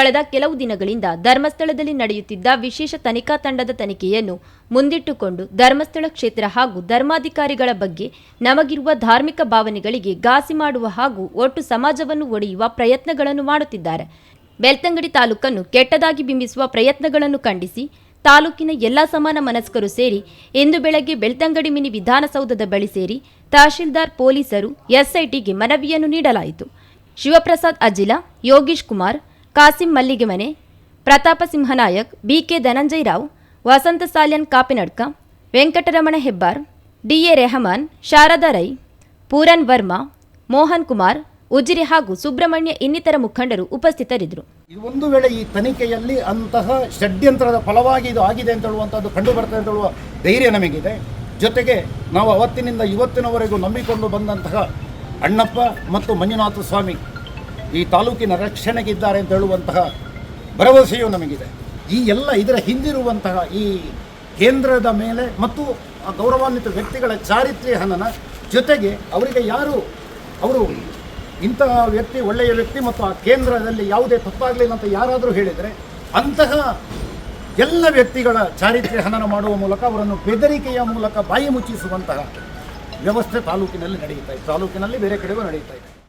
ಕಳೆದ ಕೆಲವು ದಿನಗಳಿಂದ ಧರ್ಮಸ್ಥಳದಲ್ಲಿ ನಡೆಯುತ್ತಿದ್ದ ವಿಶೇಷ ತನಿಖಾ ತಂಡದ ತನಿಖೆಯನ್ನು ಮುಂದಿಟ್ಟುಕೊಂಡು ಧರ್ಮಸ್ಥಳ ಕ್ಷೇತ್ರ ಹಾಗೂ ಧರ್ಮಾಧಿಕಾರಿಗಳ ಬಗ್ಗೆ ನಮಗಿರುವ ಧಾರ್ಮಿಕ ಭಾವನೆಗಳಿಗೆ ಘಾಸಿ ಮಾಡುವ ಹಾಗೂ ಒಟ್ಟು ಸಮಾಜವನ್ನು ಒಡೆಯುವ ಪ್ರಯತ್ನಗಳನ್ನು ಮಾಡುತ್ತಿದ್ದಾರೆ. ಬೆಳ್ತಂಗಡಿ ತಾಲೂಕನ್ನು ಕೆಟ್ಟದಾಗಿ ಬಿಂಬಿಸುವ ಪ್ರಯತ್ನಗಳನ್ನು ಖಂಡಿಸಿ ತಾಲೂಕಿನ ಎಲ್ಲ ಸಮಾನ ಮನಸ್ಕರು ಸೇರಿ ಇಂದು ಬೆಳಗ್ಗೆ ಬೆಳ್ತಂಗಡಿ ಮಿನಿ ವಿಧಾನಸೌಧದ ಬಳಿ ಸೇರಿ ತಹಶೀಲ್ದಾರ್, ಪೊಲೀಸರು, ಎಸ್ಐಟಿಗೆ ಮನವಿಯನ್ನು ನೀಡಲಾಯಿತು. ಶಿವಪ್ರಸಾದ್ ಅಜಿಲ, ಯೋಗೀಶ್ ಕುಮಾರ್ ಕಾಸಿಂ ಮಲ್ಲಿಗೆಮನೆ, ಪ್ರತಾಪ ಸಿಂಹನಾಯಕ್, ಬಿಕೆ ಧನಂಜಯ್ ರಾವ್, ವಸಂತ ಸಾಲ್ಯನ್ ಕಾಪಿನಡ್ಕ, ವೆಂಕಟರಮಣ ಹೆಬ್ಬಾರ್, ಡಿಎ ರೆಹಮಾನ್, ಶಾರದಾ ರೈ, ಪೂರನ್ ವರ್ಮಾ, ಮೋಹನ್ ಕುಮಾರ್, ಉಜಿರಿ ಹಾಗೂ ಸುಬ್ರಹ್ಮಣ್ಯ ಇನ್ನಿತರ ಮುಖಂಡರು ಉಪಸ್ಥಿತರಿದ್ದರು. ಒಂದು ವೇಳೆ ಈ ತನಿಖೆಯಲ್ಲಿ ಅಂತಹ ಷಡ್ಯಂತ್ರದ ಫಲವಾಗಿ ಇದು ಆಗಿದೆ ಅಂತ ಹೇಳುವಂಥದ್ದು ಕಂಡು ಬರ್ತದೆ ಅಂತ ಹೇಳುವ ಧೈರ್ಯ ನಮಗಿದೆ. ಜೊತೆಗೆ ನಾವು ಅವತ್ತಿನಿಂದ ಇವತ್ತಿನವರೆಗೂ ನಂಬಿಕೊಂಡು ಬಂದಂತಹ ಅಣ್ಣಪ್ಪ ಮತ್ತು ಮಂಜುನಾಥ ಸ್ವಾಮಿ ಈ ತಾಲೂಕಿನ ರಕ್ಷಣೆಗಿದ್ದಾರೆ ಅಂತ ಹೇಳುವಂತಹ ಭರವಸೆಯು ನಮಗಿದೆ. ಈ ಎಲ್ಲ ಇದರ ಹಿಂದಿರುವಂತಹ ಈ ಕೇಂದ್ರದ ಮೇಲೆ ಮತ್ತು ಆ ಗೌರವಾನ್ವಿತ ವ್ಯಕ್ತಿಗಳ ಚಾರಿತ್ರ್ಯ ಹನನ ಜೊತೆಗೆ ಅವರಿಗೆ ಯಾರು ಅವರು ಇಂತಹ ವ್ಯಕ್ತಿ, ಒಳ್ಳೆಯ ವ್ಯಕ್ತಿ ಮತ್ತು ಆ ಕೇಂದ್ರದಲ್ಲಿ ಯಾವುದೇ ತಪ್ಪಾಗಲಿಲ್ಲ ಅಂತ ಯಾರಾದರೂ ಹೇಳಿದರೆ ಅಂತಹ ಎಲ್ಲ ವ್ಯಕ್ತಿಗಳ ಚಾರಿತ್ರ್ಯ ಹನನ ಮಾಡುವ ಮೂಲಕ ಅವರನ್ನು ಬೆದರಿಕೆಯ ಮೂಲಕ ಬಾಯಿ ಮುಚ್ಚಿಸುವಂತಹ ವ್ಯವಸ್ಥೆ ತಾಲೂಕಿನಲ್ಲಿ ನಡೆಯುತ್ತಾ ಇದೆ. ತಾಲೂಕಿನಲ್ಲಿ ಬೇರೆ ಕಡೆಗೂ ನಡೆಯುತ್ತಾ ಇದೆ.